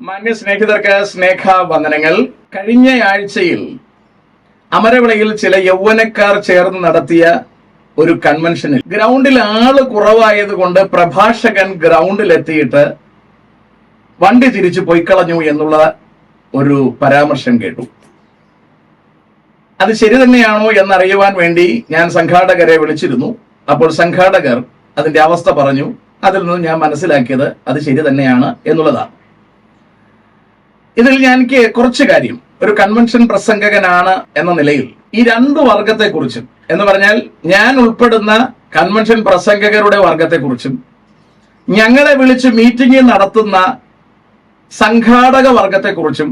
മാന്യ സ്നേഹിതർക്ക് സ്നേഹ വന്ദനങ്ങൾ കഴിഞ്ഞ ആഴ്ചയിൽ അമരവിളയിൽ ചില യൗവനക്കാർ ചേർന്ന് നടത്തിയ ഒരു കൺവെൻഷനിൽ ഗ്രൗണ്ടിൽ ആൾ കുറവായതുകൊണ്ട് പ്രഭാഷകൻ ഗ്രൗണ്ടിലെത്തിയിട്ട് വണ്ടി തിരിച്ചു പൊയ്ക്കളഞ്ഞു എന്നുള്ള ഒരു പരാമർശം കേട്ടു. അത് ശരി തന്നെയാണോ എന്നറിയുവാൻ വേണ്ടി ഞാൻ സംഘാടകരെ വിളിച്ചിരുന്നു. അപ്പോൾ സംഘാടകർ അതിന്റെ അവസ്ഥ പറഞ്ഞു. അതിൽ നിന്ന് ഞാൻ മനസ്സിലാക്കിയത് അത് ശരി തന്നെയാണ് എന്നുള്ളതാണ്. ഇതിൽ ഞാൻ എനിക്ക് കുറച്ച് കാര്യം. ഒരു കൺവെൻഷൻ പ്രസംഗകനാണ് എന്ന നിലയിൽ ഈ രണ്ട് വർഗത്തെക്കുറിച്ചും എന്ന് പറഞ്ഞാൽ ഞാൻ ഉൾപ്പെടുന്ന കൺവെൻഷൻ പ്രസംഗകരുടെ വർഗത്തെക്കുറിച്ചും ഞങ്ങളെ വിളിച്ച് മീറ്റിംഗ് നടത്തുന്ന സംഘാടക വർഗത്തെക്കുറിച്ചും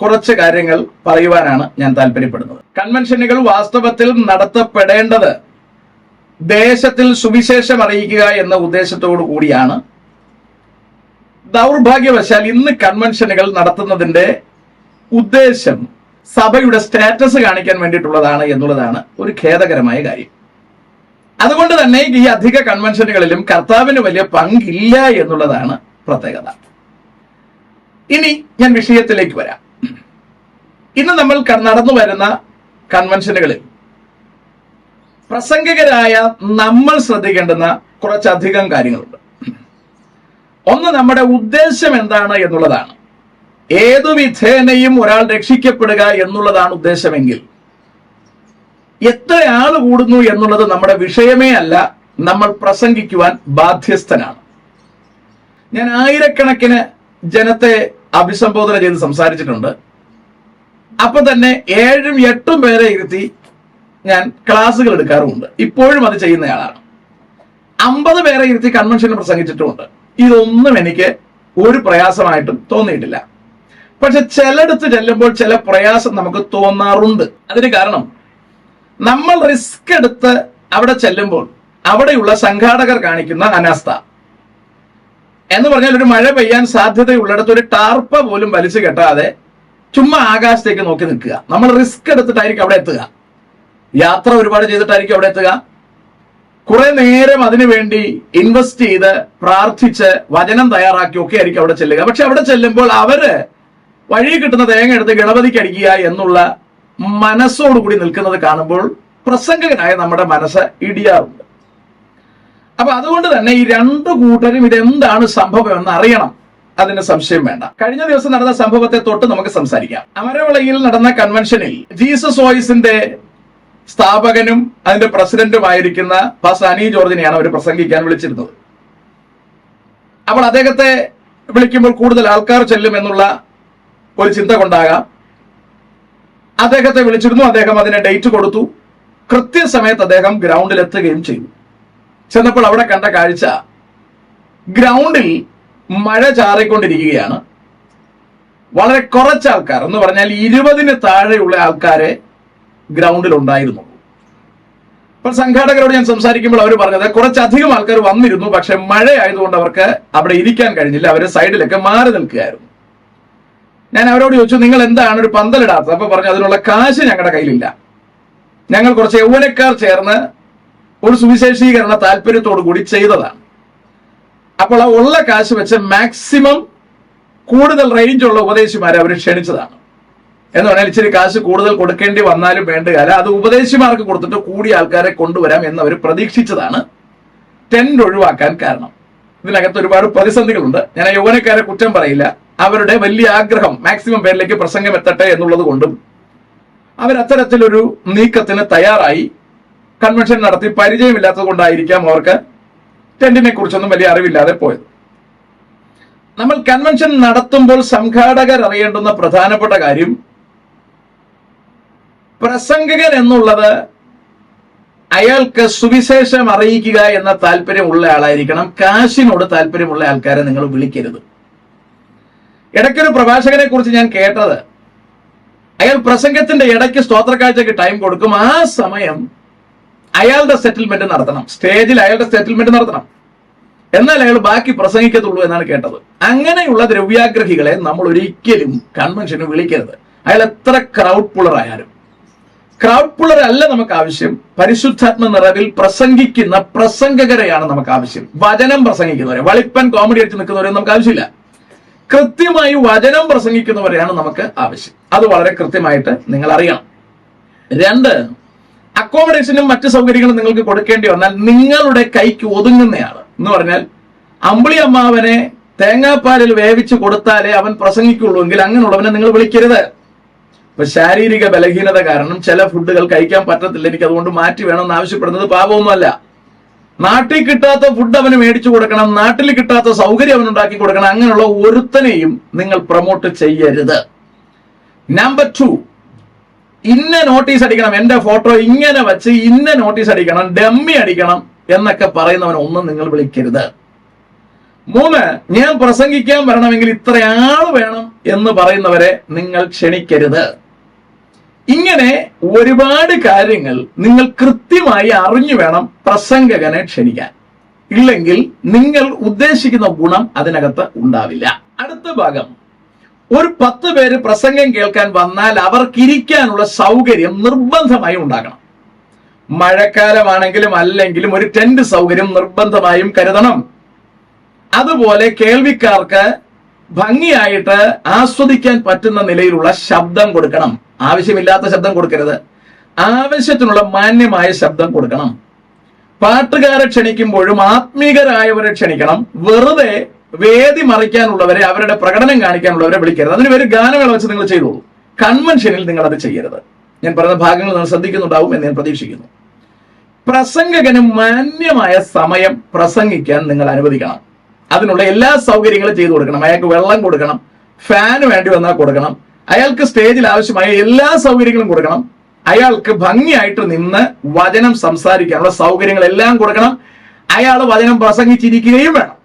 കുറച്ച് കാര്യങ്ങൾ പറയുവാനാണ് ഞാൻ താല്പര്യപ്പെടുന്നത്. കൺവെൻഷനുകൾ വാസ്തവത്തിൽ നടത്തപ്പെടേണ്ടത് ദേശത്തിൽ സുവിശേഷം അറിയിക്കുക എന്ന ഉദ്ദേശത്തോടു കൂടിയാണ് ദൗർഭാഗ്യവശാൽ ഇന്ന് കൺവെൻഷനുകൾ നടത്തുന്നതിന്റെ ഉദ്ദേശം സഭയുടെ സ്റ്റാറ്റസ് കാണിക്കാൻ വേണ്ടിയിട്ടുള്ളതാണ് എന്നുള്ളതാണ് ഒരു ഖേദകരമായ കാര്യം. അതുകൊണ്ട് തന്നെ ഈ അധിക കൺവെൻഷനുകളിലും കർത്താവിന് വലിയ പങ്കില്ല എന്നുള്ളതാണ് പ്രത്യേകത. ഇനി ഞാൻ വിഷയത്തിലേക്ക് വരാം. ഇന്ന് നമ്മൾ നടന്നു വരുന്ന കൺവെൻഷനുകളിൽ പ്രസംഗകരായ നമ്മൾ ശ്രദ്ധിക്കേണ്ടുന്ന കുറച്ചധികം കാര്യങ്ങളുണ്ട്. ഒന്ന് നമ്മുടെ ഉദ്ദേശം എന്താണ് എന്നുള്ളതാണ്. ഏതു വിധേനയും ഒരാൾ രക്ഷിക്കപ്പെടുക എന്നുള്ളതാണ് ഉദ്ദേശമെങ്കിൽ. എത്ര ആൾ കൂടുന്നു എന്നുള്ളത് നമ്മുടെ വിഷയമേ അല്ല നമ്മൾ പ്രസംഗിക്കുവാൻ ബാധ്യസ്ഥനാണ്. ഞാൻ ആയിരക്കണക്കിന് ജനത്തെ അഭിസംബോധന ചെയ്ത് സംസാരിച്ചിട്ടുണ്ട്. അപ്പൊ തന്നെ ഏഴും എട്ടും പേരെ ഇരുത്തി ഞാൻ ക്ലാസ്സുകൾ എടുക്കാറുമുണ്ട്. ഇപ്പോഴും അത് ചെയ്യുന്നയാളാണ്. അമ്പത് പേരെ ഇരുത്തി കൺവെൻഷന് പ്രസംഗിച്ചിട്ടുമുണ്ട്. ഇതൊന്നും എനിക്ക് ഒരു പ്രയാസമായിട്ടും തോന്നിയിട്ടില്ല. പക്ഷെ ചിലയിടത്ത് ചെല്ലുമ്പോൾ ചില പ്രയാസം നമുക്ക് തോന്നാറുണ്ട്. അതിന് കാരണം നമ്മൾ റിസ്ക് എടുത്ത് അവിടെ ചെല്ലുമ്പോൾ അവിടെയുള്ള സംഘാടകർ കാണിക്കുന്ന അനാസ്ഥ. എന്ന് പറഞ്ഞാൽ ഒരു മഴ പെയ്യാൻ സാധ്യതയുള്ളിടത്ത് ഒരു ടാർപ്പ പോലും വലിച്ചു കെട്ടാതെ ചുമ്മാ ആകാശത്തേക്ക് നോക്കി നിൽക്കുക. നമ്മൾ റിസ്ക് എടുത്തിട്ടായിരിക്കും അവിടെ എത്തുക. യാത്ര ഒരുപാട് ചെയ്തിട്ടായിരിക്കും അവിടെ എത്തുക. കുറെ നേരം അതിനു വേണ്ടി ഇൻവെസ്റ്റ് ചെയ്ത് പ്രാർത്ഥിച്ച് വചനം തയ്യാറാക്കി ഒക്കെ ആയിരിക്കും അവിടെ ചെല്ലുക. പക്ഷെ അവിടെ ചെല്ലുമ്പോൾ അവർ വഴി കിട്ടുന്ന തേങ്ങ എടുത്ത് ഗണപതിക്ക് അടിക്കുക എന്നുള്ള മനസ്സോടുകൂടി നിൽക്കുന്നത് കാണുമ്പോൾ പ്രസംഗകനായ നമ്മുടെ മനസ്സ് ഇടിയാറുണ്ട്. അപ്പൊ അതുകൊണ്ട് തന്നെ ഈ രണ്ടു കൂട്ടരും ഇതെന്താണ് സംഭവം എന്ന് അറിയണം. അതിന് സംശയം വേണ്ട. കഴിഞ്ഞ ദിവസം നടന്ന സംഭവത്തെ തൊട്ട് നമുക്ക് സംസാരിക്കാം. അമരവിളയിൽ നടന്ന കൺവെൻഷനിൽ ജീസസ് വോയിസിന്റെ സ്ഥാപകനും അതിന്റെ പ്രസിഡന്റുമായിരിക്കുന്ന പാസ് അനി ജോർജിനെയാണ് അവർ പ്രസംഗിക്കാൻ വിളിച്ചിരുന്നത്. അപ്പോൾ അദ്ദേഹത്തെ വിളിക്കുമ്പോൾ കൂടുതൽ ആൾക്കാർ ചെല്ലും എന്നുള്ള ഒരു ചിന്ത കൊണ്ടാകാം. അദ്ദേഹത്തെ വിളിച്ചിരുന്നു അദ്ദേഹം അതിനെ ഡേറ്റ് കൊടുത്തു. കൃത്യസമയത്ത് അദ്ദേഹം ഗ്രൗണ്ടിൽ എത്തുകയും ചെയ്തു. ചെന്നപ്പോൾ അവിടെ കണ്ട കാഴ്ച ഗ്രൗണ്ടിൽ മഴ ചാറിക്കൊണ്ടിരിക്കുകയാണ്. വളരെ കുറച്ച് ആൾക്കാർ. എന്ന് പറഞ്ഞാൽ ഇരുപതിന് താഴെയുള്ള ആൾക്കാരെ ഗ്രൗണ്ടിൽ ഉണ്ടായിരുന്നുള്ളൂ അപ്പോൾ സംഘാടകരോട് ഞാൻ സംസാരിക്കുമ്പോൾ അവർ പറഞ്ഞത് കുറച്ചധികം ആൾക്കാർ വന്നിരുന്നു പക്ഷെ മഴ ആയതുകൊണ്ട് അവർക്ക് അവിടെ ഇരിക്കാൻ കഴിഞ്ഞില്ല അവർ സൈഡിലൊക്കെ മാറി നിൽക്കുകയായിരുന്നു. ഞാൻ അവരോട് ചോദിച്ചു നിങ്ങൾ എന്താണ് ഒരു പന്തലിടാത്തത്? അപ്പൊ പറഞ്ഞു അതിനുള്ള കാശ് ഞങ്ങളുടെ കയ്യിലില്ല. ഞങ്ങൾ കുറച്ച് യൗവനക്കാർ ചേർന്ന് ഒരു സുവിശേഷീകരണ താല്പര്യത്തോടു കൂടി ചെയ്തതാണ്. അപ്പോൾ ആ ഉള്ള കാശ് വെച്ച് മാക്സിമം കൂടുതൽ റേഞ്ചുള്ള ഉപദേശിമാരെ അവർ ക്ഷണിച്ചതാണ്. എന്ന് പറഞ്ഞാൽ ഇച്ചിരി കാശ് കൂടുതൽ കൊടുക്കേണ്ടി വന്നാലും വേണ്ട കാല. അത് ഉപദേശിമാർക്ക് കൊടുത്തിട്ട് കൂടി ആൾക്കാരെ കൊണ്ടുവരാം എന്ന് അവർ പ്രതീക്ഷിച്ചതാണ്. ടെൻഡ് ഒഴിവാക്കാൻ കാരണം. ഇതിനകത്ത് ഒരുപാട് പ്രതിസന്ധികളുണ്ട്. ഞാൻ യൗവനക്കാരെ കുറ്റം പറയില്ല. അവരുടെ വലിയ ആഗ്രഹം മാക്സിമം പേരിലേക്ക് പ്രസംഗം എത്തട്ടെ എന്നുള്ളത് കൊണ്ടും അവരത്തരത്തിലൊരു നീക്കത്തിന് തയ്യാറായി. കൺവെൻഷൻ നടത്തി പരിചയമില്ലാത്തത് കൊണ്ടായിരിക്കാം അവർക്ക് ടെന്റിനെ കുറിച്ചൊന്നും വലിയ അറിവില്ലാതെ പോയത്. നമ്മൾ കൺവെൻഷൻ നടത്തുമ്പോൾ സംഘാടകർ അറിയേണ്ടുന്ന പ്രധാനപ്പെട്ട കാര്യം പ്രസംഗകൻ എന്നുള്ളത് അയാൾക്ക് സുവിശേഷം അറിയിക്കുക എന്ന താല്പര്യമുള്ള ആളായിരിക്കണം. കാശിനോട് താല്പര്യമുള്ള ആൾക്കാരെ നിങ്ങൾ വിളിക്കരുത്. ഇടയ്ക്കൊരു പ്രഭാഷകനെ കുറിച്ച് ഞാൻ കേട്ടത്. അയാൾ പ്രസംഗത്തിന്റെ ഇടയ്ക്ക് സ്തോത്രക്കാഴ്ചക്ക് ടൈം കൊടുക്കും. ആ സമയം അയാളുടെ സെറ്റിൽമെന്റ് നടത്തണം. സ്റ്റേജിൽ അയാളുടെ സെറ്റിൽമെന്റ് നടത്തണം. എന്നാൽ അയാൾ ബാക്കി പ്രസംഗിക്കത്തുള്ളൂ എന്നാണ് കേട്ടത്. അങ്ങനെയുള്ള ദ്രവ്യാഗ്രഹികളെ നമ്മൾ ഒരിക്കലും കൺവെൻഷന് വിളിക്കരുത്. അയാൾ എത്ര ക്രൗഡ് പുള്ളർ ആയാലും. ക്രൗഡ് പുള്ളർ അല്ല നമുക്ക് ആവശ്യം. പരിശുദ്ധാത്മ നിറവിൽ പ്രസംഗിക്കുന്ന പ്രസംഗകരെയാണ് നമുക്ക് ആവശ്യം. വചനം പ്രസംഗിക്കുന്നവരെ വളിപ്പൻ കോമഡി അടിച്ച് നിൽക്കുന്നവരെ നമുക്ക് ആവശ്യമില്ല. കൃത്യമായി വചനം പ്രസംഗിക്കുന്നവരെയാണ് നമുക്ക് ആവശ്യം. അത് വളരെ കൃത്യമായിട്ട് നിങ്ങൾ അറിയണം. രണ്ട് അക്കോമഡേഷനും മറ്റു സൗകര്യങ്ങളും നിങ്ങൾക്ക് കൊടുക്കേണ്ടി വന്നാൽ നിങ്ങളുടെ കൈക്ക് ഒതുങ്ങുന്നയാണ് എന്ന് പറഞ്ഞാൽ അമ്പിളി അമ്മാവനെ തേങ്ങാപ്പാലിൽ വേവിച്ച് കൊടുത്താലേ അവൻ പ്രസംഗിക്കുള്ളൂ എങ്കിൽ അങ്ങനെയുള്ളവനെ നിങ്ങൾ വിളിക്കരുത്. ഇപ്പൊ ശാരീരിക ബലഹീനത കാരണം ചില ഫുഡുകൾ കഴിക്കാൻ പറ്റത്തില്ല. എനിക്ക് അതുകൊണ്ട് മാറ്റി വേണം എന്ന് ആവശ്യപ്പെടുന്നത് പാപമൊന്നുമല്ല നാട്ടിൽ കിട്ടാത്ത ഫുഡ് അവന് മേടിച്ചു കൊടുക്കണം. നാട്ടിൽ കിട്ടാത്ത സൗകര്യം അവനുണ്ടാക്കി കൊടുക്കണം. അങ്ങനെയുള്ള ഒരുത്തനെയും നിങ്ങൾ പ്രൊമോട്ട് ചെയ്യരുത്. നമ്പർ ടു ഇന്ന നോട്ടീസ് അടിക്കണം. എന്റെ ഫോട്ടോ ഇങ്ങനെ വെച്ച് ഇന്ന നോട്ടീസ് അടിക്കണം. ഡമ്മി അടിക്കണം എന്നൊക്കെ പറയുന്നവൻ ഒന്നും നിങ്ങൾ വിളിക്കരുത്. മൂന്ന് ഞാൻ പ്രസംഗിക്കാൻ വരണമെങ്കിൽ ഇത്രയാൾ വേണം എന്ന് പറയുന്നവരെ നിങ്ങൾ ക്ഷണിക്കരുത്. ഇങ്ങനെ ഒരുപാട് കാര്യങ്ങൾ നിങ്ങൾ കൃത്യമായി അറിഞ്ഞു വേണം പ്രസംഗകനെ ക്ഷണിക്കാൻ. ഇല്ലെങ്കിൽ നിങ്ങൾ ഉദ്ദേശിക്കുന്ന ഗുണം അതിനകത്ത് ഉണ്ടാവില്ല. അടുത്ത ഭാഗം. ഒരു പത്ത് പേര് പ്രസംഗം കേൾക്കാൻ വന്നാൽ അവർക്ക് ഇരിക്കാനുള്ള സൗകര്യം നിർബന്ധമായും ഉണ്ടാകണം. മഴക്കാലമാണെങ്കിലും അല്ലെങ്കിലും ഒരു ടെന്റ് സൗകര്യം നിർബന്ധമായും കരുതണം. അതുപോലെ കേൾവിക്കാർക്ക് ഭംഗിയായിട്ട് ആസ്വദിക്കാൻ പറ്റുന്ന നിലയിലുള്ള ശബ്ദം കൊടുക്കണം. ആവശ്യമില്ലാത്ത ശബ്ദം കൊടുക്കരുത്. ആവശ്യത്തിനുള്ള മാന്യമായ ശബ്ദം കൊടുക്കണം. പാട്ടുകാരെ ക്ഷണിക്കുമ്പോഴും ആത്മീകരായവരെ ക്ഷണിക്കണം. വെറുതെ വേദി മറിക്കാനുള്ളവരെ അവരുടെ പ്രകടനം കാണിക്കാനുള്ളവരെ വിളിക്കരുത്. അതിന് പേര് ഗാനമേള വെച്ച് നിങ്ങൾ ചെയ്തോളൂ. കൺവെൻഷനിൽ നിങ്ങൾ അത് ചെയ്യരുത്. ഞാൻ പറയുന്ന ഭാഗങ്ങൾ നിങ്ങൾ ശ്രദ്ധിക്കുന്നുണ്ടാവും എന്ന് ഞാൻ പ്രതീക്ഷിക്കുന്നു. പ്രസംഗകന് മാന്യമായ സമയം പ്രസംഗിക്കാൻ നിങ്ങൾ അനുവദിക്കണം. അതിനുള്ള എല്ലാ സൗകര്യങ്ങളും ചെയ്തു കൊടുക്കണം. അയാൾക്ക് വെള്ളം കൊടുക്കണം ഫാൻ വേണ്ടി വന്നാൽ കൊടുക്കണം അയാൾക്ക് സ്റ്റേജിൽ ആവശ്യമായ എല്ലാ സൗകര്യങ്ങളും കൊടുക്കണം. അയാൾക്ക് ഭംഗിയായിട്ട് നിന്ന് വചനം സംസാരിക്കാനുള്ള സൗകര്യങ്ങൾ എല്ലാം കൊടുക്കണം. അയാൾ വചനം പ്രസംഗിച്ചിരിക്കുകയും വേണം.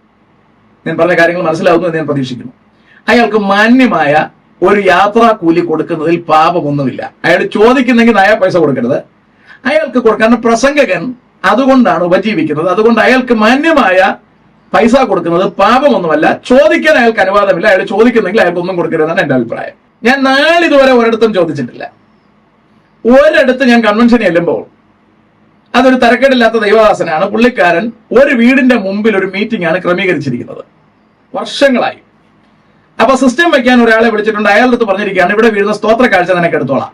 ഞാൻ പറഞ്ഞ കാര്യങ്ങൾ മനസ്സിലാവുന്നു ഞാൻ പ്രതീക്ഷിക്കുന്നു. അയാൾക്ക് മാന്യമായ ഒരു യാത്രാ കൂലി കൊടുക്കുന്നതിൽ പാപമൊന്നുമില്ല. അയാൾ ചോദിക്കുന്നെങ്കിൽ നയ പൈസ കൊടുക്കരുത്. അയാൾക്ക് കൊടുക്കാൻ പ്രസംഗകൻ അതുകൊണ്ടാണ് ഉപജീവിക്കുന്നത്. അതുകൊണ്ട് അയാൾക്ക് മാന്യമായ പൈസ കൊടുക്കുന്നത് പാപമൊന്നുമല്ല. ചോദിക്കാൻ അയാൾക്ക് അനുവാദമില്ല. അയാൾ ചോദിക്കുന്നെങ്കിൽ അയാൾക്ക് ഒന്നും കൊടുക്കരുതെന്നാണ് എന്റെ അഭിപ്രായം. ഞാൻ നാളിതുവരെ ഒരിടത്തും ചോദിച്ചിട്ടില്ല. ഒരിടത്ത് ഞാൻ കൺവെൻഷൻ ചെല്ലുമ്പോൾ അതൊരു തരക്കേടില്ലാത്ത ദൈവദാസനാണ്. പുള്ളിക്കാരൻ ഒരു വീടിന്റെ മുമ്പിൽ ഒരു മീറ്റിംഗ് ആണ് ക്രമീകരിച്ചിരിക്കുന്നത്. വർഷങ്ങളായി. അപ്പൊ സിസ്റ്റം വെക്കാൻ ഒരാളെ വിളിച്ചിട്ടുണ്ട്. അയാളുടെ അടുത്ത് പറഞ്ഞിരിക്കുകയാണ് ഇവിടെ വീഴുന്ന സ്തോത്ര കാഴ്ച നിനക്ക് എടുത്തോളാം.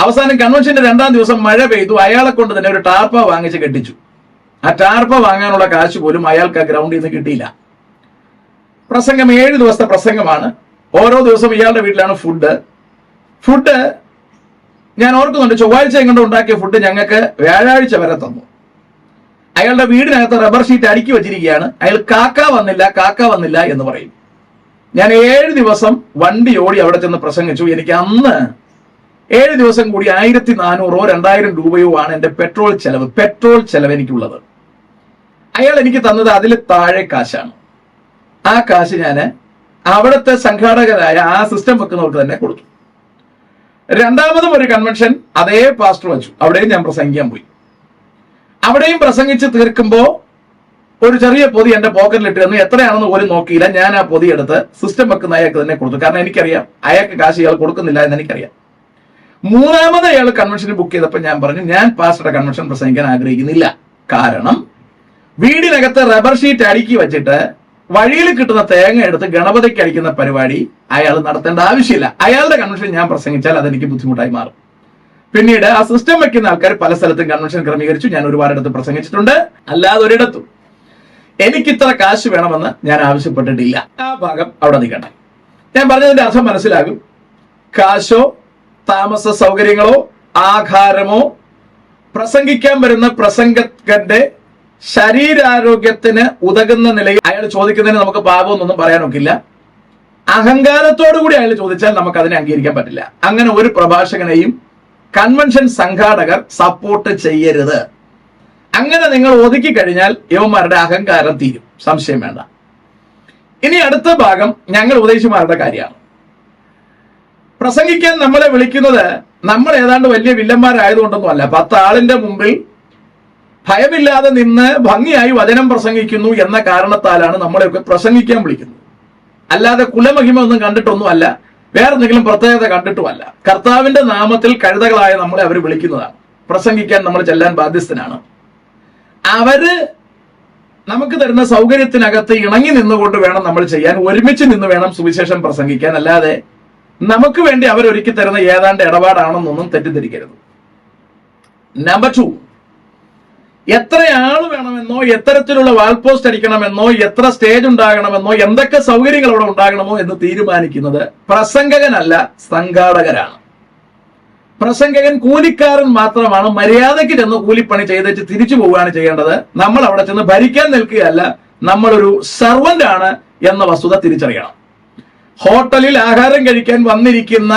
അവസാനം കൺവെൻഷന്റെ രണ്ടാം ദിവസം മഴ പെയ്തു. അയാളെ കൊണ്ട് തന്നെ ഒരു ടാർപ്പ വാങ്ങിച്ച് കെട്ടിച്ചു. ആ ടാർപ്പ വാങ്ങാനുള്ള കാശ് പോലും അയാൾക്ക് ആ ഗ്രൗണ്ടിൽ നിന്ന് കിട്ടിയില്ല. പ്രസംഗം ഏഴ് ദിവസത്തെ പ്രസംഗമാണ്. ഓരോ ദിവസവും ഇയാളുടെ വീട്ടിലാണ് ഫുഡ് ഫുഡ് ഞാൻ ഓർക്കുന്നുണ്ട് ചൊവ്വാഴ്ച എങ്ങോട്ട് ഉണ്ടാക്കിയ ഫുഡ് ഞങ്ങൾക്ക് വ്യാഴാഴ്ച വരെ തന്നു. അയാളുടെ വീടിനകത്ത് റബ്ബർ ഷീറ്റ് അടുക്കി വെച്ചിരിക്കുകയാണ്. അയാൾ കാക്ക വന്നില്ല കാക്ക വന്നില്ല എന്ന് പറയും. ഞാൻ ഏഴ് ദിവസം വണ്ടി ഓടി അവിടെ ചെന്ന് പ്രസംഗിച്ചു. എനിക്ക് അന്ന് ഏഴ് ദിവസം കൂടി ആയിരത്തി നാനൂറോ രണ്ടായിരം രൂപയോ ആണ് എന്റെ പെട്രോൾ ചെലവ് പെട്രോൾ ചെലവ് എനിക്കുള്ളത്. അയാൾ എനിക്ക് തന്നത് അതിൽ താഴെ കാശാണ്. ആ കാശ് ഞാൻ അവിടുത്തെ സംഘാടകരായ ആ സിസ്റ്റം വെക്കുന്നവർക്ക് തന്നെ കൊടുത്തു. രണ്ടാമതും ഒരു കൺവെൻഷൻ അതേ പാസ്റ്റർ വെച്ചു. അവിടെയും ഞാൻ പ്രസംഗിക്കാൻ പോയി. അവിടെയും പ്രസംഗിച്ച് തീർക്കുമ്പോൾ ഒരു ചെറിയ പൊതി എന്റെ പോക്കറ്റിൽ ഇട്ട് തന്നു. എത്രയാണെന്ന് പോലും നോക്കിയില്ല. ഞാൻ ആ പൊതി എടുത്ത് സിസ്റ്റം വെക്കുന്ന അയാൾക്ക് തന്നെ കൊടുത്തു. കാരണം എനിക്കറിയാം അയാൾക്ക് കാശ് ഇയാൾ കൊടുക്കുന്നില്ല എന്ന് എനിക്കറിയാം. മൂന്നാമത് അയാൾ കൺവെൻഷന് ബുക്ക് ചെയ്തപ്പോൾ ഞാൻ പറഞ്ഞു ഞാൻ പാസ്റ്ററുടെ കൺവെൻഷൻ പ്രസംഗിക്കാൻ ആഗ്രഹിക്കുന്നില്ല. കാരണം വീടിനകത്ത് റബ്ബർ ഷീറ്റ് അടുക്കി വെച്ചിട്ട് വഴിയിൽ കിട്ടുന്ന തേങ്ങ എടുത്ത് ഗണപതിക്ക് അടിക്കുന്ന പരിപാടി അയാൾ നടത്തേണ്ട ആവശ്യമില്ല. അയാളുടെ കൺവെൻഷൻ ഞാൻ പ്രസംഗിച്ചാൽ അതെനിക്ക് ബുദ്ധിമുട്ടായി മാറും. പിന്നീട് ആ സിസ്റ്റം വെക്കുന്ന ആൾക്കാർ പല സ്ഥലത്തും കൺവെൻഷൻ ക്രമീകരിച്ചു. ഞാൻ ഒരുപാടിടത്ത് പ്രസംഗിച്ചിട്ടുണ്ട്. അല്ലാതെ ഒരിടത്തും എനിക്ക് ഇത്ര കാശ് വേണമെന്ന് ഞാൻ ആവശ്യപ്പെട്ടിട്ടില്ല. ആ ഭാഗം അവിടെ നിൽക്കട്ടെ. ഞാൻ പറഞ്ഞതിന്റെ അർത്ഥം മനസ്സിലാകും. കാശോ താമസ സൗകര്യങ്ങളോ ആഹാരമോ പ്രസംഗിക്കാൻ വരുന്ന പ്രസംഗകന്റെ ശരീരാരോഗ്യത്തിന് ഉതകുന്ന നിലയിൽ അയാൾ ചോദിക്കുന്നതിന് നമുക്ക് പാപമൊന്നും പറയാനൊക്കില്ല. അഹങ്കാരത്തോടു കൂടി അയാൾ ചോദിച്ചാൽ നമുക്ക് അതിനെ അംഗീകരിക്കാൻ പറ്റില്ല. അങ്ങനെ ഒരു പ്രഭാഷകനെയും കൺവെൻഷൻ സംഘാടകർ സപ്പോർട്ട് ചെയ്യരുത്. അങ്ങനെ നിങ്ങൾ ഒതുക്കി കഴിഞ്ഞാൽ യവന്മാരുടെ അഹങ്കാരം തീരും. സംശയം വേണ്ട. ഇനി അടുത്ത ഭാഗം ഞങ്ങൾ ഉപദേശിമാരുടെ കാര്യമാണ്. പ്രസംഗിക്കാൻ നമ്മളെ വിളിക്കുന്നത് നമ്മൾ ഏതാണ്ട് വലിയ വില്ലന്മാരായതുകൊണ്ടൊന്നും അല്ല പത്ത് ആളിന്റെ മുമ്പിൽ ഭയമില്ലാതെ നിന്ന് ഭംഗിയായി വചനം പ്രസംഗിക്കുന്നു എന്ന കാരണത്താലാണ് നമ്മളെയൊക്കെ പ്രസംഗിക്കാൻ വിളിക്കുന്നത്. അല്ലാതെ കുലമഹിമ ഒന്നും കണ്ടിട്ടൊന്നും അല്ല വേറെ എന്തെങ്കിലും പ്രത്യേകത കണ്ടിട്ടുമല്ല. കർത്താവിന്റെ നാമത്തിൽ കഴുതകളായ നമ്മളെ അവർ വിളിക്കുന്നതാണ്. പ്രസംഗിക്കാൻ നമ്മൾ ചെല്ലാൻ ബാധ്യസ്ഥനാണ്. അവർ നമുക്ക് തരുന്ന സൗകര്യത്തിനകത്ത് ഇണങ്ങി നിന്നുകൊണ്ട് വേണം നമ്മൾ ചെയ്യാൻ ഒരുമിച്ച് നിന്ന് വേണം സുവിശേഷം പ്രസംഗിക്കാൻ. അല്ലാതെ നമുക്ക് വേണ്ടി അവരൊരുക്കി തരുന്ന ഏതാണ്ട് ഇടപാടാണെന്നൊന്നും തെറ്റിദ്ധരിക്കരുത്. നമ്പർ ടു എത്ര ആൾ വേണമെന്നോ എത്തരത്തിലുള്ള വാൾ പോസ്റ്റ് അടിക്കണമെന്നോ എത്ര സ്റ്റേജ് ഉണ്ടാകണമെന്നോ എന്തൊക്കെ സൗകര്യങ്ങൾ അവിടെ ഉണ്ടാകണമോ എന്ന് തീരുമാനിക്കുന്നത് പ്രസംഗകനല്ല സംഘാടകരാണ്. പ്രസംഗകൻ കൂലിക്കാരൻ മാത്രമാണ് മര്യാദയ്ക്ക് ചെന്ന് കൂലിപ്പണി ചെയ്തേച്ച് തിരിച്ചു പോവുകയാണ് ചെയ്യേണ്ടത്. നമ്മൾ അവിടെ ചെന്ന് ഭരിക്കാൻ നിൽക്കുകയല്ല നമ്മളൊരു സർവന്റ് ആണ് എന്ന വസ്തുത തിരിച്ചറിയണം. ഹോട്ടലിൽ ആഹാരം കഴിക്കാൻ വന്നിരിക്കുന്ന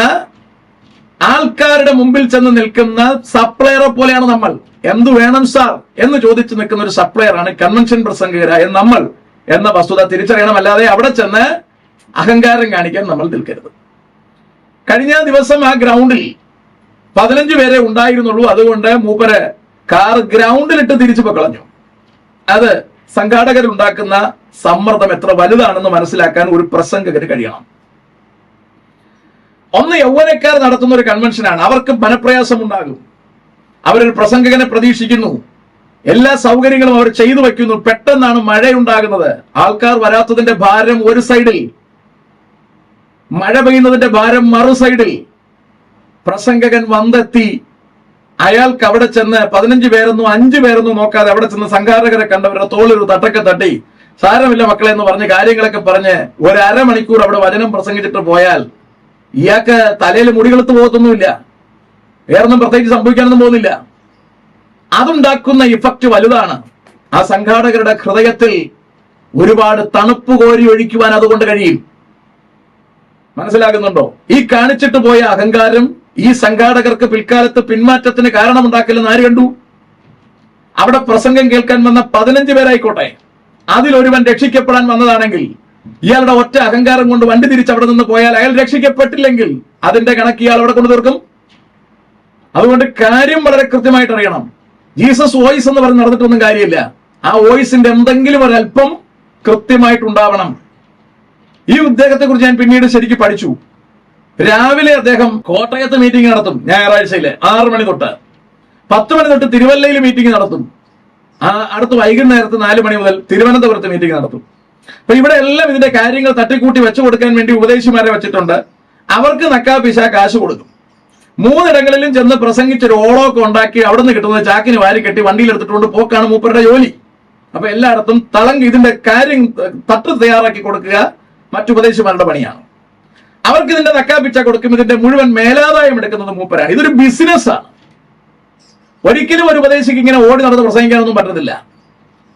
ആൾക്കാരുടെ മുമ്പിൽ ചെന്ന് നിൽക്കുന്ന സപ്ലയറെ പോലെയാണ് നമ്മൾ. എന്തു വേണം സാർ എന്ന് ചോദിച്ചു നിൽക്കുന്ന ഒരു സപ്ലയർ ആണ് കൺവെൻഷൻ പ്രസംഗകരായ നമ്മൾ എന്ന വസ്തുത തിരിച്ചറിയണം അല്ലാതെ അവിടെ ചെന്ന് അഹങ്കാരം കാണിക്കാൻ നമ്മൾ നിൽക്കരുത്. കഴിഞ്ഞ ദിവസം ആ ഗ്രൗണ്ടിൽ പതിനഞ്ച് പേരെ ഉണ്ടായിരുന്നുള്ളൂ. അതുകൊണ്ട് മൂപ്പര് കാർ ഗ്രൗണ്ടിലിട്ട് തിരിച്ചു കളഞ്ഞു. അത് സംഘാടകർ ഉണ്ടാക്കുന്ന സമ്മർദ്ദം എത്ര വലുതാണെന്ന് മനസ്സിലാക്കാൻ ഒരു പ്രസംഗകന് കഴിയണം. ഒന്ന് യൗവനക്കാർ നടത്തുന്ന ഒരു കൺവെൻഷനാണ് അവർക്ക് മനപ്രയാസം ഉണ്ടാകും. അവരൊരു പ്രസംഗകനെ പ്രതീക്ഷിക്കുന്നു. എല്ലാ സൗകര്യങ്ങളും അവർ ചെയ്തു വെക്കുന്നു പെട്ടെന്നാണ് മഴയുണ്ടാകുന്നത്. ആൾക്കാർ വരാത്തതിന്റെ ഭാരം ഒരു സൈഡിൽ. മഴ പെയ്യുന്നതിന്റെ ഭാരം മറു സൈഡിൽ. പ്രസംഗകൻ വന്നെത്തി. അയാൾക്ക് അവിടെ ചെന്ന് പതിനഞ്ച് പേരൊന്നും അഞ്ചു പേരൊന്നും നോക്കാതെ അവിടെ ചെന്ന് സംഘാടകരെ കണ്ടവരുടെ തോളൊരു തട്ടൊക്കെ തട്ടി. സാരമില്ല മക്കളെ എന്ന് പറഞ്ഞ് കാര്യങ്ങളൊക്കെ പറഞ്ഞ് ഒരു അരമണിക്കൂർ അവിടെ വചനം പ്രസംഗിച്ചിട്ട് പോയാൽ ഇയാൾക്ക് തലയിൽ മുടികളത്ത് പോകത്തൊന്നുമില്ല. വേറൊന്നും പ്രത്യേകിച്ച് സംഭവിക്കാനൊന്നും പോകുന്നില്ല. അതുണ്ടാക്കുന്ന ഇഫക്റ്റ് വലുതാണ്. ആ സംഘാടകരുടെ ഹൃദയത്തിൽ ഒരുപാട് തണുപ്പ് കോരി ഒഴിക്കുവാൻ അതുകൊണ്ട് കഴിയും. മനസ്സിലാകുന്നുണ്ടോ? ഈ കാണിച്ചിട്ട് പോയ അഹങ്കാരം ഈ സംഘാടകർക്ക് പിൽക്കാലത്ത് പിന്മാറ്റത്തിന് കാരണമുണ്ടാക്കില്ലെന്ന് ആര് കണ്ടു? അവിടെ പ്രസംഗം കേൾക്കാൻ വന്ന പതിനഞ്ച് പേരായിക്കോട്ടെ. അതിലൊരുവൻ രക്ഷിക്കപ്പെടാൻ വന്നതാണെങ്കിൽ ഇയാളുടെ ഒറ്റ അഹങ്കാരം കൊണ്ട് വണ്ടി തിരിച്ച് അവിടെ നിന്ന് പോയാൽ അയാൾ രക്ഷിക്കപ്പെട്ടില്ലെങ്കിൽ അതിന്റെ കണക്ക് ഇയാൾ അവിടെ കൊണ്ടു തീർക്കും അതുകൊണ്ട് കാര്യം വളരെ കൃത്യമായിട്ട് അറിയണം ജീസസ് വോയിസ് എന്ന് പറഞ്ഞ് നടന്നിട്ടൊന്നും കാര്യമില്ല. ആ വോയിസിന്റെ എന്തെങ്കിലും ഒരല്പം കൃത്യമായിട്ടുണ്ടാവണം. ഈ ഉദ്ദേഹത്തെ കുറിച്ച് ഞാൻ പിന്നീട് ശരിക്കും പഠിച്ചു. രാവിലെ അദ്ദേഹം കോട്ടയത്ത് മീറ്റിംഗ് നടത്തും ഞായറാഴ്ചയിലെ ആറ് മണി തൊട്ട്. പത്ത് മണി തൊട്ട് തിരുവല്ലയിൽ മീറ്റിംഗ് നടത്തും. ആ അടുത്ത് വൈകുന്നേരത്ത് നാല് മണി മുതൽ തിരുവനന്തപുരത്ത് മീറ്റിംഗ് നടത്തും. അപ്പൊ ഇവിടെ എല്ലാം ഇതിന്റെ കാര്യങ്ങൾ തട്ടിക്കൂട്ടി വെച്ചു കൊടുക്കാൻ വേണ്ടി ഉപദേശിമാരെ വെച്ചിട്ടുണ്ട്. അവർക്ക് നക്കാ പിശ കാശ് കൊടുക്കും. മൂന്നിടങ്ങളിലും ചെന്ന് പ്രസംഗിച്ച് ഒരു ഓളമൊക്കെ ഉണ്ടാക്കി അവിടെ നിന്ന് കിട്ടുന്നത് ചാക്കിന് വാരി കെട്ടി വണ്ടിയിൽ എടുത്തിട്ടുകൊണ്ട് പോക്കാണ് മൂപ്പരുടെ ജോലി. അപ്പൊ എല്ലായിടത്തും തളങ്ക് ഇതിന്റെ കാര്യം തട്ട് തയ്യാറാക്കി കൊടുക്കുക മറ്റുപദേശിമാരുടെ പണിയാണ്. അവർക്ക് ഇതിന്റെ നക്കാപ്പിച്ച കൊടുക്കും ഇതിന്റെ മുഴുവൻ മേലാദായം എടുക്കുന്നത് മൂപ്പരാണ്. ഇതൊരു ബിസിനസ്സാണ് ഒരിക്കലും ഒരു ഉപദേശിക്ക് ഇങ്ങനെ ഓടി നടന്ന് പ്രസംഗിക്കാനൊന്നും പറ്റത്തില്ല.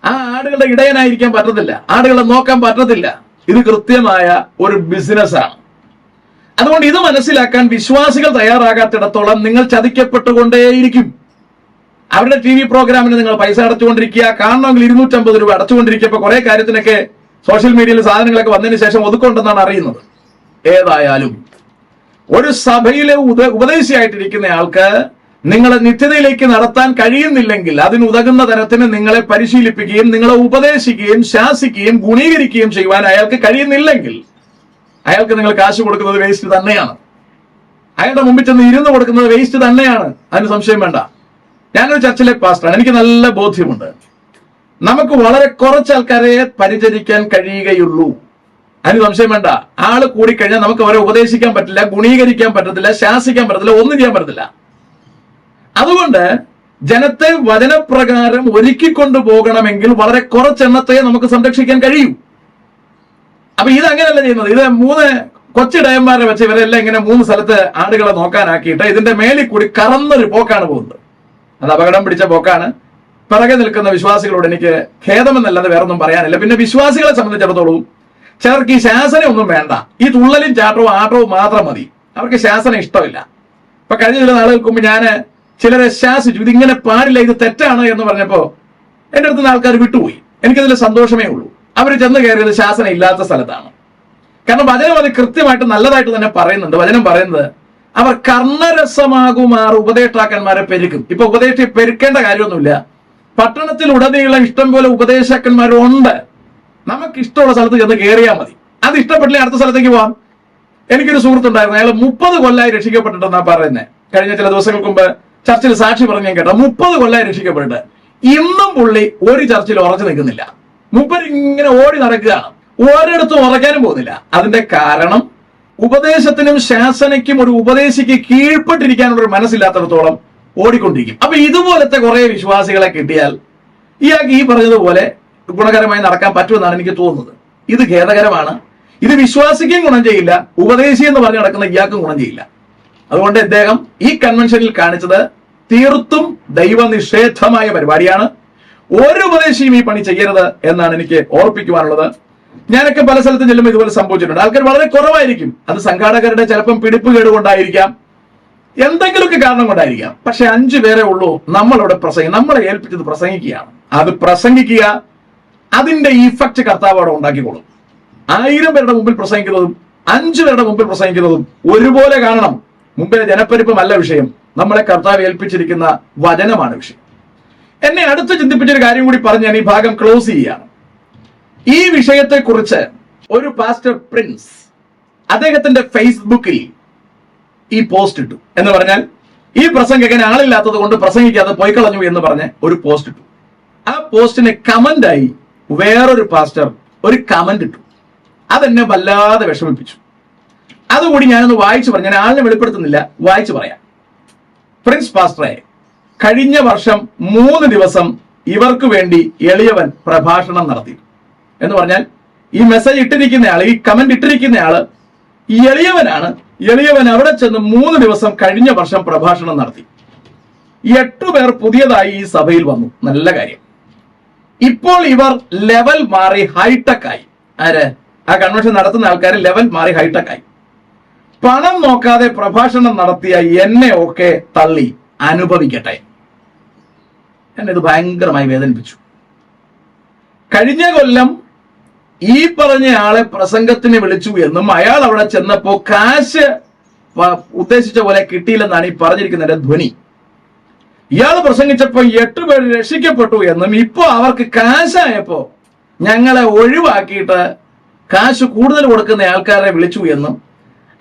ആ ആടുകളുടെ ഇടയനായിരിക്കാൻ പറ്റത്തില്ല. ആടുകളെ നോക്കാൻ പറ്റത്തില്ല. ഇത് കൃത്യമായ ഒരു ബിസിനസ്സാണ് അതുകൊണ്ട് ഇത് മനസ്സിലാക്കാൻ വിശ്വാസികൾ തയ്യാറാകാത്തിടത്തോളം നിങ്ങൾ ചതിക്കപ്പെട്ടുകൊണ്ടേയിരിക്കും. അവരുടെ ടി വി പ്രോഗ്രാമിന് നിങ്ങൾ പൈസ അടച്ചുകൊണ്ടിരിക്കുക. കാണണമെങ്കിൽ ഇരുന്നൂറ്റമ്പത് രൂപ അടച്ചുകൊണ്ടിരിക്കുക. ഇപ്പൊ കുറെ കാര്യത്തിനൊക്കെ സോഷ്യൽ മീഡിയയിൽ സാധനങ്ങളൊക്കെ വന്നതിന് ശേഷം ഒതുക്കുണ്ടെന്നാണ് അറിയുന്നത്. ഏതായാലും ഒരു സഭയിലെ ഉപ ഉപദേശിയായിട്ടിരിക്കുന്ന ആൾക്ക് നിങ്ങളെ നിത്യതയിലേക്ക് നടത്താൻ കഴിയുന്നില്ലെങ്കിൽ അതിന് ഉതകുന്ന തരത്തിന് നിങ്ങളെ പരിശീലിപ്പിക്കുകയും നിങ്ങളെ ഉപദേശിക്കുകയും ശാസിക്കുകയും ഗുണീകരിക്കുകയും ചെയ്യുവാൻ അയാൾക്ക് കഴിയുന്നില്ലെങ്കിൽ അയാൾക്ക് നിങ്ങൾ കാശ് കൊടുക്കുന്നത് വേസ്റ്റ് തന്നെയാണ്. അയാളുടെ മുമ്പിൽ ചെന്ന് ഇരുന്ന് കൊടുക്കുന്നത് വേസ്റ്റ് തന്നെയാണ്. അതിന് സംശയം വേണ്ട. ഞാനൊരു ചർച്ചിലെ പാസ്റ്ററാണ് എനിക്ക് നല്ല ബോധ്യമുണ്ട്. നമുക്ക് വളരെ കുറച്ച് ആൾക്കാരെ പരിചരിക്കാൻ കഴിയുകയുള്ളൂ. അതിന് സംശയം വേണ്ട. ആൾ കൂടിക്കഴിഞ്ഞാൽ നമുക്ക് അവരെ ഉപദേശിക്കാൻ പറ്റില്ല ഗുണീകരിക്കാൻ പറ്റത്തില്ല ശാസിക്കാൻ പറ്റത്തില്ല ഒന്നും ചെയ്യാൻ പറ്റത്തില്ല. അതുകൊണ്ട് ജനത്തെ വചനപ്രകാരം ഒരുക്കിക്കൊണ്ടു പോകണമെങ്കിൽ വളരെ കുറച്ചെണ്ണത്തെ നമുക്ക് സംരക്ഷിക്കാൻ കഴിയൂ. അപ്പൊ ഇത് അങ്ങനെയല്ല ചെയ്യുന്നത്. ഇത് മൂന്ന് കൊച്ചു ഡയന്മാരെ വെച്ച് ഇവരെല്ലാം ഇങ്ങനെ മൂന്ന് സ്ഥലത്ത് ആടുകളെ നോക്കാനാക്കിയിട്ട് ഇതിന്റെ മേലിൽ കൂടി കറന്നൊരു പോക്കാണ് പോകുന്നത്. അത് അപകടം പിടിച്ച പോക്കാണ്. പിറകെ നിൽക്കുന്ന വിശ്വാസികളോട് എനിക്ക് ഖേദമെന്നല്ലാതെ വേറൊന്നും പറയാനില്ല. പിന്നെ വിശ്വാസികളെ സംബന്ധിച്ചിടത്തോളം ചിലർക്ക് ഈ ശാസന ഒന്നും വേണ്ട. ഈ തുള്ളലും ചാട്ടവും ആട്ടവും മാത്രം മതി. അവർക്ക് ശാസന ഇഷ്ടമില്ല. ഇപ്പൊ കഴിഞ്ഞ ചില നാളുകൾക്ക് മുമ്പ് ഞാൻ ചിലരെ ശാസിച്ചു. ഇതിങ്ങനെ പാടില്ല ഇത് തെറ്റാണ് എന്ന് പറഞ്ഞപ്പോ എന്റെ അടുത്ത് ആൾക്കാർ വിട്ടുപോയി. എനിക്കതിൽ സന്തോഷമേ ഉള്ളൂ. അവർ ചെന്ന് കയറിയത് ശാസന ഇല്ലാത്ത സ്ഥലത്താണ്. കാരണം വചനം അത് കൃത്യമായിട്ട് നല്ലതായിട്ട് തന്നെ പറയുന്നുണ്ട്. വചനം പറയുന്നത് അവർ കർണരസമാകുമാർ ഉപദേഷ്ടാക്കന്മാരെ പെരുക്കും. ഇപ്പൊ ഉപദേശി പെരുക്കേണ്ട കാര്യമൊന്നുമില്ല. പട്ടണത്തിൽ ഉടനീളം ഇഷ്ടം പോലെ ഉപദേശക്കന്മാരുണ്ട് നമുക്ക് ഇഷ്ടമുള്ള സ്ഥലത്ത് ചെന്ന് കയറിയാൽ മതി. അത് ഇഷ്ടപ്പെട്ടില്ല അടുത്ത സ്ഥലത്തേക്ക് പോവാം. എനിക്കൊരു സുഹൃത്തുണ്ടായിരുന്നു. അയാൾ മുപ്പത് കൊല്ലായി രക്ഷിക്കപ്പെട്ടിട്ടെന്നാ പറയുന്നത് കഴിഞ്ഞ ചില ദിവസങ്ങൾക്ക് മുമ്പ് ചർച്ചിൽ സാക്ഷി പറഞ്ഞു കേട്ടോ. മുപ്പത് കൊല്ലായി രക്ഷിക്കപ്പെട്ടിട്ട് ഇന്നും പുള്ളി ഒരു ചർച്ചിൽ ഉറച്ചു നിൽക്കുന്നില്ല. മൂപ്പർ ഇങ്ങനെ ഓടി നടക്കുകയാണ് ഒരിടത്തും ഉറക്കാനും പോകുന്നില്ല. അതിന്റെ കാരണം ഉപദേശത്തിനും ശാസനയ്ക്കും ഒരു ഉപദേശിക്ക് കീഴ്പ്പെട്ടിരിക്കാനുള്ള ഒരു മനസ്സില്ലാത്തടത്തോളം ഓടിക്കൊണ്ടിരിക്കും. അപ്പൊ ഇതുപോലത്തെ കുറെ വിശ്വാസികളെ കിട്ടിയാൽ ഇയാൾക്ക് ഈ പറഞ്ഞതുപോലെ ഗുണകരമായി നടക്കാൻ പറ്റുമെന്നാണ് എനിക്ക് തോന്നുന്നത്. ഇത് ഖേദകരമാണ്. ഇത് വിശ്വാസിക്കും ഗുണം ചെയ്യില്ല. ഉപദേശി എന്ന് പറഞ്ഞ് നടക്കുന്ന ഇയാൾക്കും ഗുണം ചെയ്യില്ല. അതുകൊണ്ട് അദ്ദേഹം ഈ കൺവെൻഷനിൽ കാണിച്ചത് തീർത്തും ദൈവനിഷേധമായ പരിപാടിയാണ്. ഒരു ഉപദേശിയും ഈ പണി ചെയ്യരുത് എന്നാണ് എനിക്ക് ഓർപ്പിക്കുവാനുള്ളത്. ഞാനൊക്കെ പല സ്ഥലത്തും ചെല്ലുമ്പോൾ ഇതുപോലെ സംഭവിച്ചിട്ടുണ്ട്. ആൾക്കാർ വളരെ കുറവായിരിക്കും. അത് സംഘാടകരുടെ ചിലപ്പം പിടിപ്പ് കേടുകൊണ്ടായിരിക്കാം. എന്തെങ്കിലുമൊക്കെ കാരണം കൊണ്ടായിരിക്കാം. പക്ഷെ അഞ്ചു പേരെ ഉള്ളൂ നമ്മളവിടെ പ്രസംഗി നമ്മളെ ഏൽപ്പിച്ചത് പ്രസംഗിക്കുകയാണ്. അത് പ്രസംഗിക്കുക അതിന്റെ ഇഫക്റ്റ് കർത്താവ് അവിടെ ഉണ്ടാക്കിക്കോളും. ആയിരം പേരുടെ മുമ്പിൽ പ്രസംഗിക്കുന്നതും അഞ്ചു പേരുടെ മുമ്പിൽ പ്രസംഗിക്കുന്നതും ഒരുപോലെ കാണണം. മുമ്പിലെ ജനപ്പെരുപ്പമല്ല വിഷയം. നമ്മളെ കർത്താവ് ഏൽപ്പിച്ചിരിക്കുന്ന വചനമാണ് വിഷയം. എന്നെ അടുത്ത് ചിന്തിപ്പിച്ചൊരു കാര്യം കൂടി പറഞ്ഞ് ഞാൻ ഈ ഭാഗം ക്ലോസ് ചെയ്യുകയാണ്. ഈ വിഷയത്തെ കുറിച്ച് ഒരു പാസ്റ്റർ പ്രിൻസ് അദ്ദേഹത്തിന്റെ ഫേസ്ബുക്കിൽ ഈ പോസ്റ്റ് ഇട്ടു. എന്ന് പറഞ്ഞാൽ ഈ പ്രസംഗകൻ ആളില്ലാത്തത് കൊണ്ട് പ്രസംഗിക്കാതെ പോയി കളഞ്ഞു എന്ന് പറഞ്ഞ് ഒരു പോസ്റ്റ് ഇട്ടു. ആ പോസ്റ്റിന് കമന്റായി വേറൊരു പാസ്റ്റർ ഒരു കമന്റ് ഇട്ടു. അതെന്നെ വല്ലാതെ വിഷമിപ്പിച്ചു. അതുകൂടി ഞാനൊന്ന് വായിച്ചു പറഞ്ഞു ഞാൻ ആളിനെ വെളിപ്പെടുത്തുന്നില്ല. വായിച്ചു പറയാം. പ്രിൻസ് പാസ്റ്ററെ കഴിഞ്ഞ വർഷം മൂന്ന് ദിവസം ഇവർക്ക് വേണ്ടി എളിയവൻ പ്രഭാഷണം നടത്തി. എന്ന് പറഞ്ഞാൽ ഈ മെസ്സേജ് ഇട്ടിരിക്കുന്നയാൾ ഈ കമന്റ് ഇട്ടിരിക്കുന്നയാൾ എളിയവനാണ്. എളിയവൻ അവിടെ ചെന്ന് മൂന്ന് ദിവസം കഴിഞ്ഞ വർഷം പ്രഭാഷണം നടത്തി. എട്ടു പേർ പുതിയതായി ഈ സഭയിൽ വന്നു. നല്ല കാര്യം. ഇപ്പോൾ ഇവർ ലെവൽ മാറി ഹൈടെക് ആയി. ആര്? ആ കൺവെൻഷൻ നടത്തുന്ന ആൾക്കാർ ലെവൽ മാറി ഹൈടെക് ആയി. പണം നോക്കാതെ പ്രഭാഷണം നടത്തിയ എന്നെ ഒക്കെ തള്ളി അനുഭവിക്കട്ടെ. എന്നെ ഇത് ഭയങ്കരമായി വേദനിപ്പിച്ചു. കഴിഞ്ഞ കൊല്ലം ഈ പറഞ്ഞ ആളെ പ്രസംഗത്തിന് വിളിച്ചു എന്നും അയാൾ അവിടെ ചെന്നപ്പോ കാശ് ഉദ്ദേശിച്ച പോലെ കിട്ടിയില്ലെന്നാണ് ഈ പറഞ്ഞിരിക്കുന്നതിന്റെ ധ്വനി. ഇയാൾ പ്രസംഗിച്ചപ്പോൾ എട്ട് പേര് രക്ഷിക്കപ്പെട്ടു എന്നും ഇപ്പോ അവർക്ക് കാശായപ്പോ ഞങ്ങളെ ഒഴിവാക്കിയിട്ട് കാശ് കൂടുതൽ കൊടുക്കുന്ന ആൾക്കാരെ വിളിച്ചു എന്നും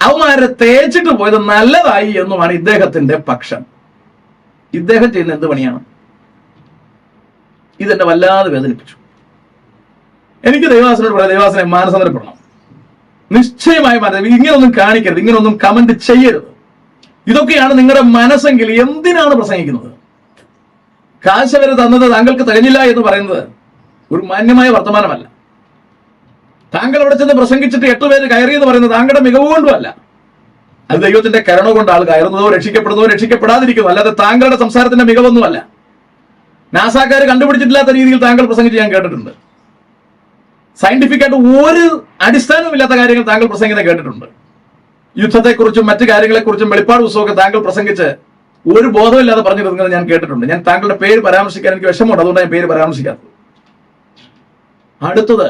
അവന്മാരെ തേച്ചിട്ട് പോയത് നല്ലതായി എന്നുമാണ് ഇദ്ദേഹത്തിന്റെ പക്ഷം. ഇദ്ദേഹം ചെയ്യുന്ന എന്ത് പണിയാണ്? ഇതെന്നെ വല്ലാതെ വേദനിപ്പിച്ചു. എനിക്ക് ദൈവാസനോട് പറയാം ദൈവാസനെ മാനസാന്തരപ്പെടണം. നിശ്ചയമായി മനസ്സിൽ ഇങ്ങനൊന്നും കാണിക്കരുത് ഇങ്ങനൊന്നും കമന്റ് ചെയ്യരുത്. ഇതൊക്കെയാണ് നിങ്ങളുടെ മനസ്സെങ്കിൽ എന്തിനാണ് പ്രസംഗിക്കുന്നത്? കാശവരെ തന്നത് താങ്കൾക്ക് തികഞ്ഞില്ല എന്ന് പറയുന്നത് ഒരു മാന്യമായ വർത്തമാനമല്ല. താങ്കൾ അവിടെ ചെന്ന് പ്രസംഗിച്ചിട്ട് എട്ട് പേര് കയറി എന്ന് പറയുന്നത് താങ്കളുടെ മികവ് കൊണ്ടുമല്ല അത് ദൈവത്തിന്റെ കരുണ കൊണ്ട് ആൾ കയറുന്നതോ രക്ഷിക്കപ്പെടുന്നതോ രക്ഷിക്കപ്പെടാതിരിക്കുന്നു. അല്ലാതെ താങ്കളുടെ സംസാരത്തിന്റെ മികവൊന്നുമല്ല. നാസാക്കാർ കണ്ടുപിടിച്ചിട്ടില്ലാത്ത രീതിയിൽ താങ്കൾ പ്രസംഗിച്ച് ഞാൻ കേട്ടിട്ടുണ്ട്. സയന്റിഫിക് ആയിട്ട് ഒരു അടിസ്ഥാനവുമില്ലാത്ത കാര്യങ്ങൾ താങ്കൾ പ്രസംഗിക്കുന്നത് കേട്ടിട്ടുണ്ട്. യുദ്ധത്തെക്കുറിച്ചും മറ്റു കാര്യങ്ങളെക്കുറിച്ചും വെളിപ്പാട് പുസ്തകമൊക്കെ താങ്കൾ പ്രസംഗിച്ച് ഒരു ബോധമില്ലാതെ പറഞ്ഞിരുന്നത് ഞാൻ കേട്ടിട്ടുണ്ട്. ഞാൻ താങ്കളുടെ പേര് പരാമർശിക്കാൻ എനിക്ക് വിഷമമുണ്ട്. അതുകൊണ്ട് ഞാൻ പേര് പരാമർശിക്കാത്തത്. അടുത്തത്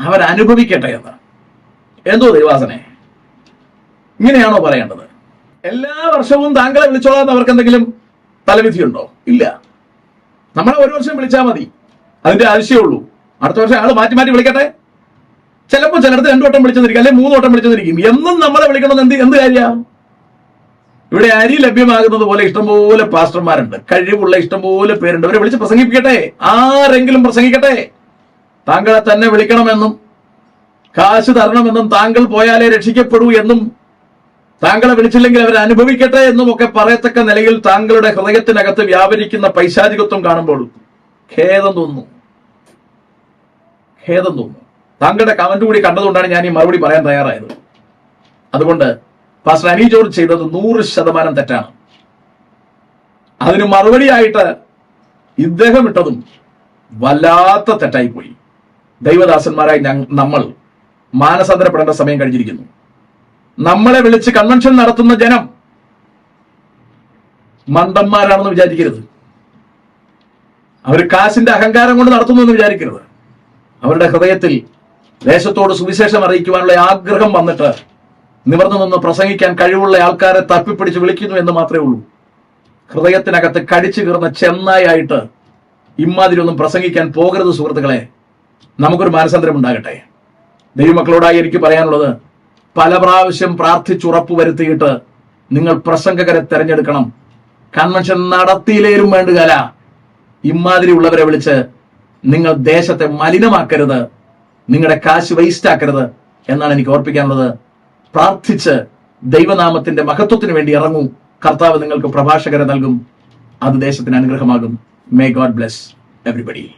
അവരനുഭവിക്കട്ടെ എന്ന്. എന്തോ ദൈവാസനെ ഇങ്ങനെയാണോ പറയേണ്ടത്? എല്ലാ വർഷവും താങ്കളെ വിളിച്ചോളാം അവർക്ക് എന്തെങ്കിലും തലവിധിയുണ്ടോ? ഇല്ല. നമ്മളെ ഒരു വർഷം വിളിച്ചാൽ മതി. അതിന്റെ ആവശ്യമേ അടുത്ത വർഷം ആൾ മാറ്റി മാറ്റി വിളിക്കട്ടെ? ചിലപ്പോൾ ചിലടത്ത് രണ്ടു വട്ടം വിളിച്ചെന്നിരിക്കും അല്ലെങ്കിൽ മൂന്ന് വട്ടം വിളിച്ചെന്നിരിക്കും. എന്നും നമ്മളെ വിളിക്കണമെന്ന് എന്ത് എന്ത് കാര്യ? ഇവിടെ അരി ലഭ്യമാകുന്നത് പോലെ ഇഷ്ടംപോലെ പാസ്റ്റർമാരുണ്ട്. കഴിവുള്ള ഇഷ്ടംപോലെ പേരുണ്ട്. അവരെ വിളിച്ച് പ്രസംഗിപ്പിക്കട്ടെ. ആരെങ്കിലും പ്രസംഗിക്കട്ടെ. താങ്കളെ തന്നെ വിളിക്കണമെന്നും കാശ് തരണമെന്നും താങ്കൾ പോയാലേ രക്ഷിക്കപ്പെടൂ എന്നും താങ്കളെ വിളിച്ചില്ലെങ്കിൽ അവർ അനുഭവിക്കട്ടെ എന്നും ഒക്കെ പറയത്തക്ക നിലയിൽ താങ്കളുടെ ഹൃദയത്തിനകത്ത് വ്യാപരിക്കുന്ന പൈശാചികത്വം കാണുമ്പോൾ ഖേദം തോന്നുന്നു. ഖേദം തോന്നുന്നു. താങ്കളുടെ കമന്റ് കൂടി കണ്ടതുകൊണ്ടാണ് ഞാൻ ഈ മറുപടി പറയാൻ തയ്യാറായത്. അതുകൊണ്ട് പാസ്റ്റർ അനി ജോർജ് ചെയ്തത് നൂറ് ശതമാനം തെറ്റാണ്. അതിന് മറുപടിയായിട്ട് ഇദ്ദേഹം ഇട്ടതും വല്ലാത്ത തെറ്റായിപ്പോയി. ദൈവദാസന്മാരായി നമ്മൾ മാനസാന്തരപ്പെടേണ്ട സമയം കഴിഞ്ഞിരിക്കുന്നു. നമ്മളെ വിളിച്ച് കൺവെൻഷൻ നടത്തുന്ന ജനം മന്ദന്മാരാണെന്ന് വിചാരിക്കരുത്. അവർ കാശിന്റെ അഹങ്കാരം കൊണ്ട് നടത്തുന്നു എന്ന് വിചാരിക്കരുത്. അവരുടെ ഹൃദയത്തിൽ ദേശത്തോട് സുവിശേഷം അറിയിക്കുവാനുള്ള ആഗ്രഹം വന്നിട്ട് നിവർന്നു നിന്ന് പ്രസംഗിക്കാൻ കഴിവുള്ള ആൾക്കാരെ തപ്പിപ്പിടിച്ച് വിളിക്കുന്നു എന്ന് മാത്രമേ ഉള്ളൂ. ഹൃദയത്തിനകത്ത് കടിച്ചു കീർന്ന ചെന്നായിട്ട് ഇമ്മാതിരി ഒന്നും പ്രസംഗിക്കാൻ പോകരുത് സുഹൃത്തുക്കളെ. നമുക്കൊരു മാനസാന്തരം ഉണ്ടാകട്ടെ. ദൈവമക്കളോടായി എനിക്ക് പറയാനുള്ളത് പല പ്രാവശ്യം പ്രാർത്ഥിച്ചുറപ്പ് വരുത്തിയിട്ട് നിങ്ങൾ പ്രസംഗകരെ തെരഞ്ഞെടുക്കണം. കൺവെൻഷൻ നടത്തിയില്ലേലും വേണ്ടുകല. ഇമാതിരി ഉള്ളവരെ വിളിച്ച് നിങ്ങൾ ദേശത്തെ മലിനമാക്കരുത്. നിങ്ങളുടെ കാശ് വേസ്റ്റ് ആക്കരുത് എന്നാണ് എനിക്ക് ഓർപ്പിക്കാനുള്ളത്. പ്രാർത്ഥിച്ച് ദൈവനാമത്തിന്റെ മഹത്വത്തിന് വേണ്ടി ഇറങ്ങൂ. കർത്താവ് നിങ്ങൾക്ക് പ്രഭാഷകരെ നൽകും. അത് ദേശത്തിന് അനുഗ്രഹമാകും. May God bless everybody